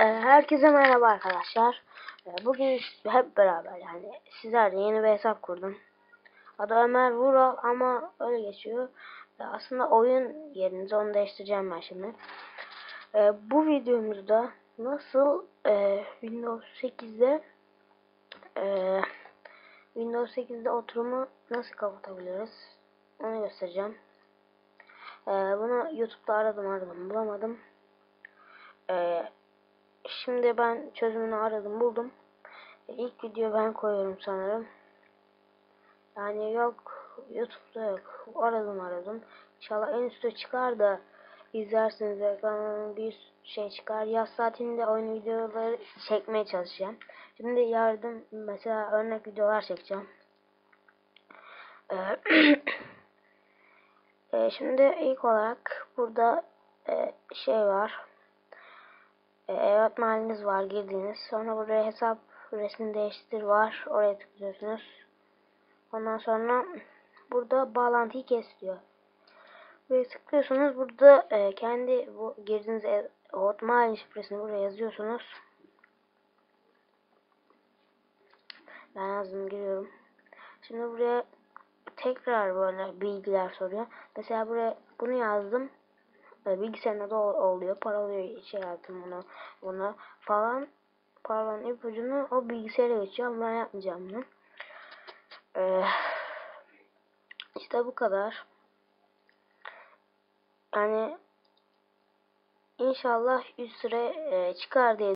Ee, herkese merhaba arkadaşlar. Ee, bugün hep beraber yani sizlerle yeni bir hesap kurdum. Adı Ömer Vural ama öyle geçiyor. Ee, aslında oyun yerinize onu değiştireceğim ben şimdi. Bu videomuzda nasıl e, Windows 8'de e, Windows 8'de oturumu nasıl kapatabiliriz onu göstereceğim. Bunu YouTube'da aradım aradım bulamadım. Ee, Şimdi ben çözümünü aradım buldum. İlk video ben koyuyorum sanırım. Yani yok YouTube'da yok. Aradım aradım. İnşallah en üstte çıkar da izlersiniz ekranın bir şey çıkar. Yaz saatinde oyun videoları çekmeye çalışacağım. Şimdi yardım mesela örnek videolar çekeceğim. Ee, e, şimdi ilk olarak burada e, şey var e, yaratma haliniz var girdiğiniz. Sonra buraya hesap resmini değiştir var. Oraya tıklıyorsunuz. Ondan sonra burada bağlantıyı kes diyor. Buraya tıklıyorsunuz. Burada e, kendi bu girdiğiniz e, Hotmail şifresini buraya yazıyorsunuz. Ben yazdım giriyorum. Şimdi buraya tekrar böyle bilgiler soruyor. Mesela buraya bunu yazdım e, bilgisayarına da oluyor. Paralıyor şey yaptım bunu bunu falan paranın ipucunu o bilgisayara geçiyor ben yapmayacağım bunu. Ee, işte bu kadar. Yani inşallah üst süre e, çıkar diye